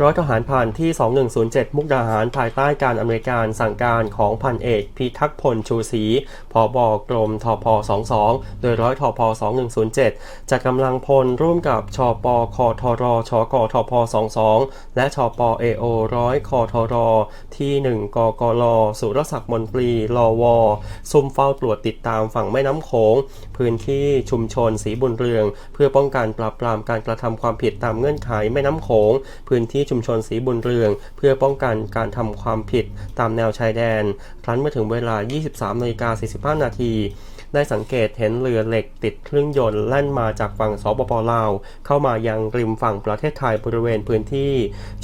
ร้อยทหารผ่านที่ 2107 มุกดาหารภายใต้การอำนวยการสั่งการของพันเอกพิทักษ์พลชูศรีผอบกรมทพ22 โดยร้อยทพ2107 จัดกำลังพลร่วมกับชปคทรชกทพ22 และชปเอโอร้อยคทรที่ 1 กกลสุรศักดิ์มนตรีลวซุ่มเฝ้าตรวจติดตามฝั่งแม่น้ำโขง พื้นที่ชุมชนสีบุญเรือง เพื่อป้องกันปราบปรามการกระทำความผิดตามเงื่อนไขแม่น้ำโขงพื้นที่ชุมชนสีบุญเรือง เพื่อป้องกันการทำความผิดตามแนวชายแดน ครั้นเมื่อถึงเวลา 23นาฬิกา45นาที ได้สังเกตเห็นเรือเหล็กติดเครื่องยนต์แล่นมาจากฝั่งสปปลาว เข้ามายังริมฝั่งประเทศไทยบริเวณพื้นที่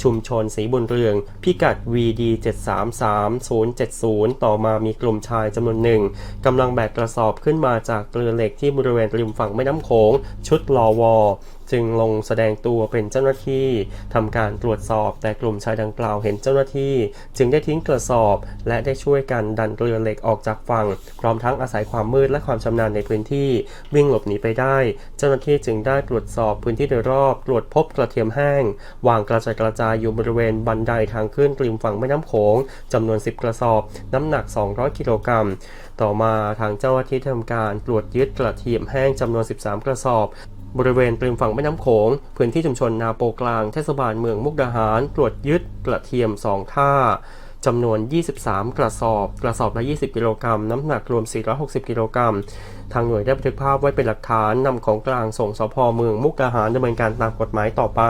ชุมชนสีบุญเรือง พิกัด VD 733070 ต่อมามีกลุ่มชายจำนวนหนึ่งกำลังแบกกระสอบขึ้นมาจากเรือเหล็กที่บริเวณริมฝั่งแม่น้ำโขงชุดลอวอจึงลงแสดงตัวเป็นเจ้าหน้าที่ทำการตรวจสอบแต่กลุ่มชายดังกล่าวเห็นเจ้าหน้าที่ จึงได้ทิ้งกระสอบ และได้ช่วยกันดันเรือเหล็กออกจากฝั่ง พร้อมทั้งอาศัยความมืดและความชำนาญในพื้นที่วิ่งหลบหนีไปได้ เจ้าหน้าที่จึงได้ตรวจสอบพื้นที่โดยรอบ ตรวจพบกระเทียมแห้ง วางกระจายกระจายอยู่บริเวณบันไดทางขึ้นริมฝั่งแม่น้ำโขงจำนวน 10 กระสอบ น้ำหนัก 200 กิโลกรัม ต่อมาทางเจ้าหน้าที่ทำการตรวจยึดกระเทียมแห้งจำนวน 13 กระสอบบริเวณริมฝั่งแม่น้ำโขง พื้นที่ชุมชนนาโปกลาง เทศบาลเมืองมุกดาหาร ตรวจยึดกระเทียม2ท่า จำนวน 23 กระสอบ กระสอบละ 20 กิโลกรัม น้ำหนักรวม 460 กิโลกรัม ทางหน่วยได้บันทึกภาพไว้เป็นหลักฐานนำของกลางส่งสพเมืองมุกดาหารดำเนินการตามกฎหมายต่อไป